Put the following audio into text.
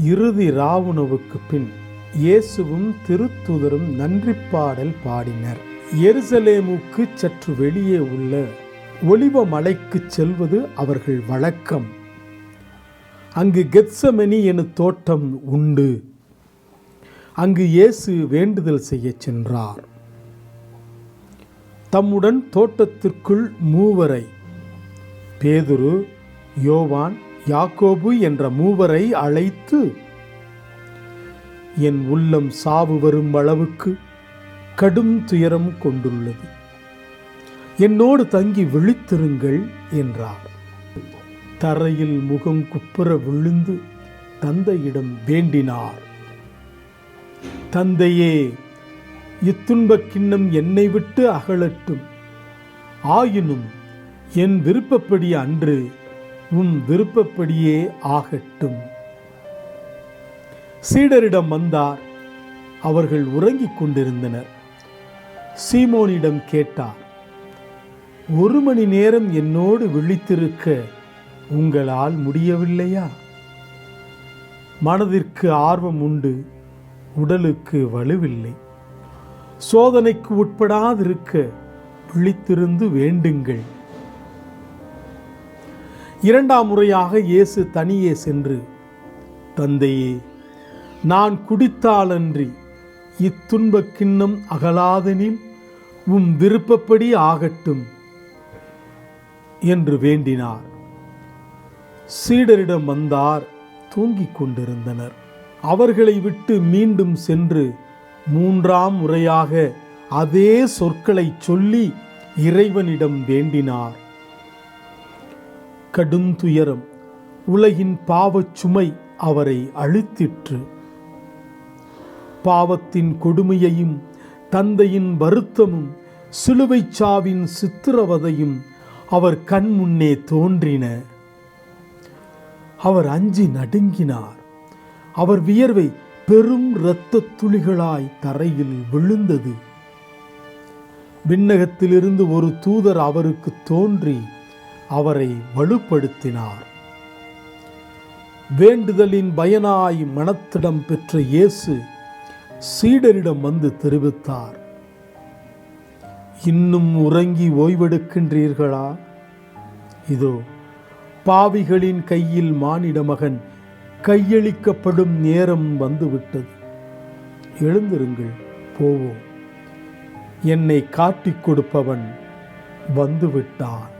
இறுதி ராவுணவுக்கு பின் இயேசுவும் திருத்துதரும் நன்றி பாடல் பாடினர். எருசலேமுக்கு சற்று வெளியே உள்ள ஒளிவ மலைக்கு செல்வது அவர்கள் வழக்கம். அங்கு கெத்சமெனி என தோட்டம் உண்டு. அங்கு இயேசு வேண்டுதல் செய்யச் சென்றார். தம்முடன் தோட்டத்திற்குள் மூவரை பேதுரு யோவான் யாக்கோபு என்ற மூவரை அழைத்து என் உள்ளம் சாவு வரும் அளவுக்கு கடும் துயரம் கொண்டுள்ளது. என்னோடு தங்கி விழித்திருங்கள் என்றார். தரையில் முகம் குப்புற விழுந்து தந்தையிடம் வேண்டினார். தந்தையே இத்துன்பக் கிண்ணம் என்னை விட்டு அகலட்டும். ஆயினும் என் விருப்பப்படி அன்று உம் விருப்பப்படியே ஆகட்டும். சீடரிடம் வந்தார். அவர்கள் உறங்கிக் கொண்டிருந்தனர். சீமோனிடம் கேட்டார் ஒரு மணி நேரம் என்னோடு விழித்திருக்க உங்களால் முடியவில்லையா? மனதிற்கு ஆர்வம் உண்டு உடலுக்கு வலுவில்லை. சோதனைக்கு உட்படாதிருக்க விழித்திருந்து வேண்டுங்கள். இரண்டாம் முறையாக இயேசு தனியே சென்று தந்தையே நான் குடித்தாலன்றி இத்துன்பக்கிண்ணம் கிண்ணம் உம் விருப்பப்படி ஆகட்டும் என்று வேண்டினார். சீடரிடம் வந்தார் தூங்கிக் கொண்டிருந்தனர். அவர்களை விட்டு மீண்டும் சென்று மூன்றாம் முறையாக அதே சொற்களை சொல்லி இறைவனிடம் வேண்டினார். கடும் துயரம் உலகின் பாவச் சுமை அவரை அழுத்திற்று. பாவத்தின் கொடுமையையும் தந்தையின் வருத்தமும் சிலுவை சாவின் சித்திரவதையும் அவர் கண் முன்னே தோன்றின. அவர் அஞ்சி நடுங்கினார். அவர் வியர்வை பெரும் இரத்த துளிகளாய் தரையில் விழுந்தது. விண்ணகத்திலிருந்து ஒரு தூதர் அவருக்கு தோன்றி அவரை வலுப்படுத்தினார். வேண்டுதலின் பயனாய் மனத்திடம் பெற்ற இயேசு சீடரிடம் வந்து தெரிவித்தார். இன்னும் உறங்கி ஓய்வெடுக்கின்றீர்களா? இதோ பாவிகளின் கையில் மானிட மகன் கையளிக்கப்படும் நேரம் வந்துவிட்டது. எழுந்திருங்கள் போவோம். என்னை காட்டிக் கொடுப்பவன் வந்துவிட்டான்.